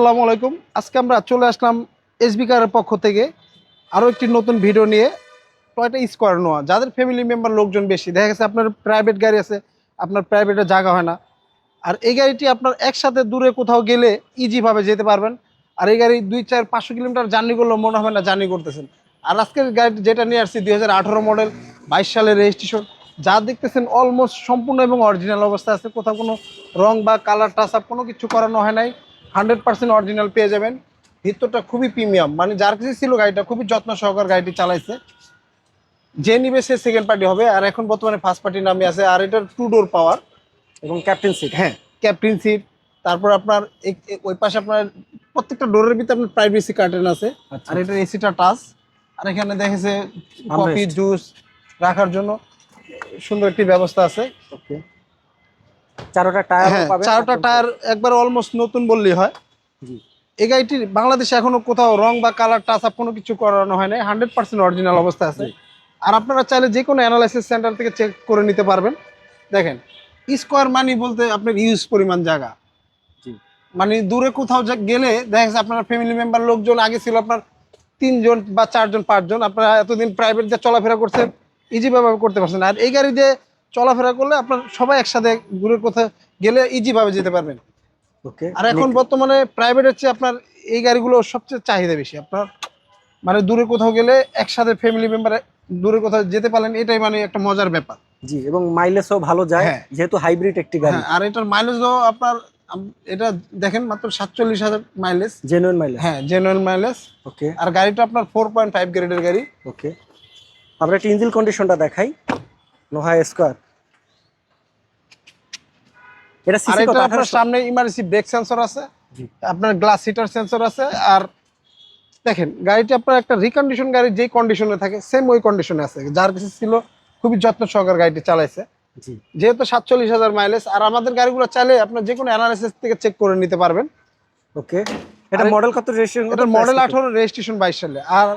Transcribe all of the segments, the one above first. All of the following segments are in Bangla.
আসসালামু আলাইকুম। আজকে আমরা চলে আসলাম এসবি কারের পক্ষ থেকে আরও একটি নতুন ভিডিও নিয়ে। Toyota square Noah? যাদের ফ্যামিলি মেম্বার লোকজন বেশি, দেখা গেছে আপনার প্রাইভেট গাড়ি আছে, আপনার প্রাইভেটে জায়গা হয় না। আর এই গাড়িটি আপনার একসাথে দূরে কোথাও গেলে ইজিভাবে যেতে পারবেন। আর এই গাড়ি দুই, চার, পাঁচশো কিলোমিটার জার্নি করলেও মনে হবে না জার্নি করতেছেন। আর আজকের গাড়ি যেটা নিয়ে আসছি, দুই হাজার আঠারো মডেল বাইশ সালের রেজিস্ট্রেশন যা দেখতেছেন অলমোস্ট সম্পূর্ণ এবং অরিজিনাল অবস্থা আছে। কোথাও কোনো রং বা কালার টাচ আপ কোনো কিছু করানো হয় নাই। হান্ড্রেড পার্সেন্ট অরিজিনাল পেয়ে যাবেন। ভিতরটা খুবই প্রিমিয়াম। মানে যার কাছে ছিল গাড়িটা খুবই যত্ন সহকার গাড়িটি চালাইছে। যে নিবে সে সেকেন্ড পার্টি হবে। আর এখন বর্তমানে ফার্স্ট পার্টি নামে আছে আর এটার টু ডোর পাওয়ার এবং ক্যাপ্টেন সিট হ্যাঁ ক্যাপ্টেন সিট তারপর আপনার ওই পাশে আপনার প্রত্যেকটা ডোরের ভিতরে আপনার প্রাইভেসি কার্টেন আছে। আচ্ছা আর এটার এসিটা টাচ আর এখানে দেখেছে কফি জুস রাখার জন্য সুন্দর একটি ব্যবস্থা আছে। ওকে চারোটা টায়ার হ্যাঁ পাবেন টায়ার একবার অলমোস্ট নতুন বললেই হয়। এই গাড়িটির বাংলাদেশে এখনও কোথাও রং বা কালার টাচ আপ কোনো কিছু করানো হয় নাই হান্ড্রেড পার্সেন্ট অরিজিনাল অবস্থা আছে। আর আপনারা চাইলে যে কোনো অ্যানালাইসিস সেন্টার থেকে চেক করে নিতে পারবেন। দেখেন স্কোয়ার মানি বলতে আপনার ইউজ পরিমাণ জায়গা। মানে দূরে কোথাও যা- গেলে দেখা যাচ্ছে আপনার ফ্যামিলি মেম্বার লোকজন আগে ছিল আপনার তিনজন বা চারজন পাঁচজন আপনারা এতদিন প্রাইভেট দিয়ে চলাফেরা করছেন ইজিভাবে করতে পারছেন আর এই গাড়ি দিয়ে চলাফেরা করলে আপনার সবাই একসাথে দূরে কোথাও গেলে ইজিভাবে যেতে পারবেন। ওকে আর এখন বর্তমানে প্রাইভেটের চেয়ে আপনার এই গাড়িগুলো সবচেয়ে চাহিদা বেশি। আপনার মানে দূরে কোথাও গেলে একসাথে ফ্যামিলি মেম্বার দূরে কোথাও যেতে পারলেন এটাই মানে একটা মজার ব্যাপার। জি এবং মাইলেজও ভালো যায় হ্যাঁ। যেহেতু হাইব্রিড একটি গাড়ি। হ্যাঁ আর এটার মাইলেজও আপনার এটা দেখেন মাত্র সাতচল্লিশ হাজার মাইলেজ জেনুইন মাইলেজ হ্যাঁ জেনুয়েল মাইলেজ ওকে আর গাড়িটা আপনার ফোর পয়েন্ট ফাইভ গ্রেডের গাড়ি। ওকে আমরা একটু ইঞ্জিন কন্ডিশনটা দেখাই। নোহা স্কোয়ার। এটা সিসি কত? আপনার সামনে ইমার্জেন্সি ব্রেক সেন্সর আছে আপনার গ্লাস হিটার সেন্সর আছে আর দেখেন গাড়িটি আপনার একটা রিকন্ডিশন গাড়ি যেই কন্ডিশনে থাকে সেম ওই কন্ডিশনে আছে। যার কাছে ছিল খুবই যত্ন সহকার গাড়িটি চালাইছে। যেহেতু সাতচল্লিশ হাজার মাইলেজ আর আমাদের গাড়িগুলো চাইলে আপনার যে কোনো অ্যানালাইসিস থেকে চেক করে নিতে পারবেন। ওকে। এটা মডেল কত রেজিস্ট্রেশন এটার মডেল আঠারো রেজিস্ট্রেশন বাইশ সালে। আর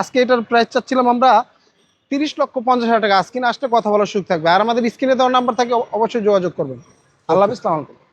আজকে এটার প্রাইস চাচ্ছিলাম আমরা তিরিশ লক্ষ পঞ্চাশ হাজার টাকা। আজকে আসলে কথা বলার সুযোগ থাকবে। আর আমাদের স্ক্রিনে দেওয়ার নাম্বার থাকে, অবশ্যই যোগাযোগ করবেন। আল্লাহ আলাইকুম।